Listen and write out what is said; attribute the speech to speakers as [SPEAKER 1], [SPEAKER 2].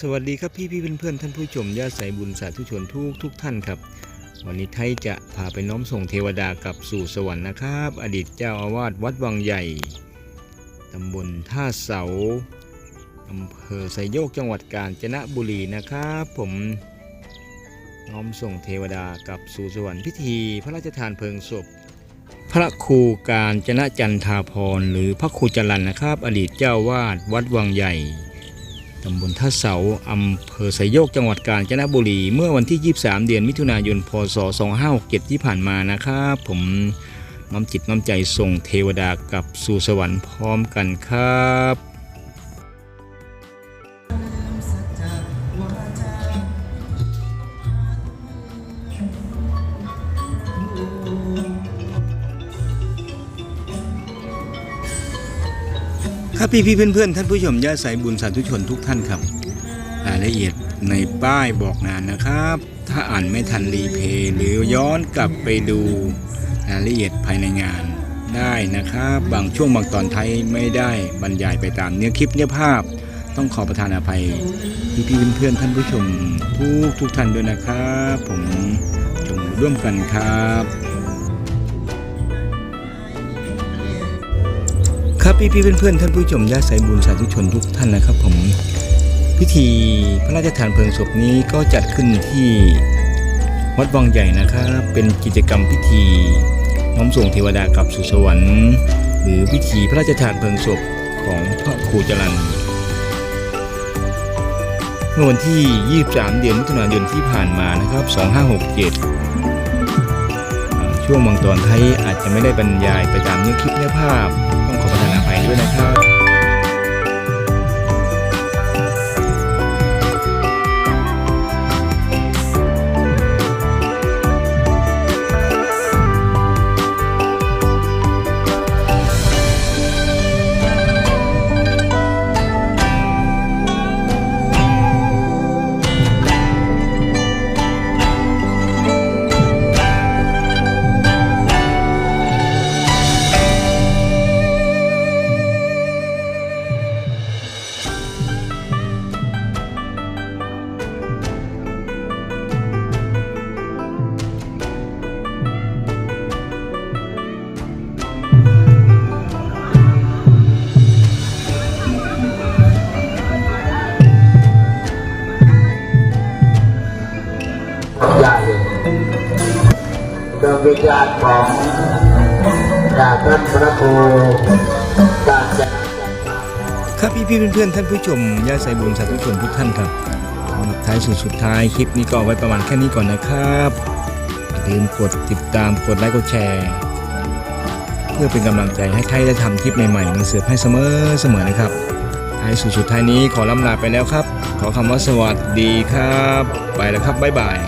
[SPEAKER 1] สวัสดีครับพี่พี่เพื่อนๆท่านผู้ชมญาติสายบุญสาธุชนทุกทุกท่านครับ วันนี้ไทยจะพาไปน้อมส่งเทวดากลับสู่สวรรค์นะครับ อดีตเจ้าอาวาสวัดวังใหญ่ตำบลท่าเสาอำเภอไซโยกจังหวัดกาญจนบุรีนะครับ ผมน้อมส่งเทวดากลับสู่สวรรค์พิธี พระราชทานเพลิงศพ พระครูการจนะจันทาพรหรือพระครูจรันนะครับ อดีตเจ้าวาดวัดวังใหญ่ ตำบลท่าเสาอำเภอไซโยกจังหวัดกาญจนบุรี เมื่อวันที่ 23 เดือนมิถุนายน พศ 2567 ที่ผ่านมานะครับ ผมน้อมจิตน้อมใจส่งเทวดากลับสู่สวรรค์พร้อมกันครับ ครับพี่พี่เพื่อนเพื่อนท่านผู้ชมญาติสายบุญสาธุชนทุกท่านครับรายละเอียดในป้ายบอกนานนะครับ ถ้าอ่านไม่ทันรีเพย์หรือย้อนกลับไปดูรายละเอียดภายในงานได้นะครับ บางช่วงบางตอนไทยไม่ได้บรรยายไปตามเนื้อคลิปเนื้อภาพ ต้องขอประทานอภัยพี่พี่เพื่อนๆท่านผู้ชมทุกทุกท่านด้วยนะครับ ผมจงร่วมกันครับ ครับพี่พี่ๆเพื่อนๆท่านผู้ชมญาติสายบุญสาธุชนทุกท่านนะครับ ผมพิธีพระราชทานเพลิงศพนี้ก็จัดขึ้นที่วัดวังใหญ่นะครับ เป็นกิจกรรมพิธีน้อมส่งเทวดากลับสู่สวรรค์ หรือพิธีพระราชทานเพลิงศพของพระครูจรันเมื่อวันที่ 23 เดือนมิถุนายนที่ผ่านมานะครับ 2567 ช่วงบางตอนไทยอาจจะไม่ได้บรรยายไปตามเนื้อคลิปเนื้อภาพ พัฒนาไปด้วยนะครับ
[SPEAKER 2] วิญญาณของจากท่านพระครูการจะ
[SPEAKER 1] ครับพี่พี่เพื่อนๆท่านผู้ชมญาติสายบุญสาธุชนทุกท่านครับสำหรับท้ายสุดสุดท้ายคลิปนี้ก็เอไว้ประมาณแค่นี้ก่อนนะครับอย่าลืมกดติดตามกดไลค์กดแชร์เพื่อเป็นกำลังใจให้ไทยได้ทำคลิปใหม่ๆมาเสิร์ฟให้เสมอเสมอนะครับท้ายสุดสุดท้ายนี้ขอลำลาไปแล้วครับ ขอคำว่าสวัสดีครับ ไปแล้วครับบ๊ายบาย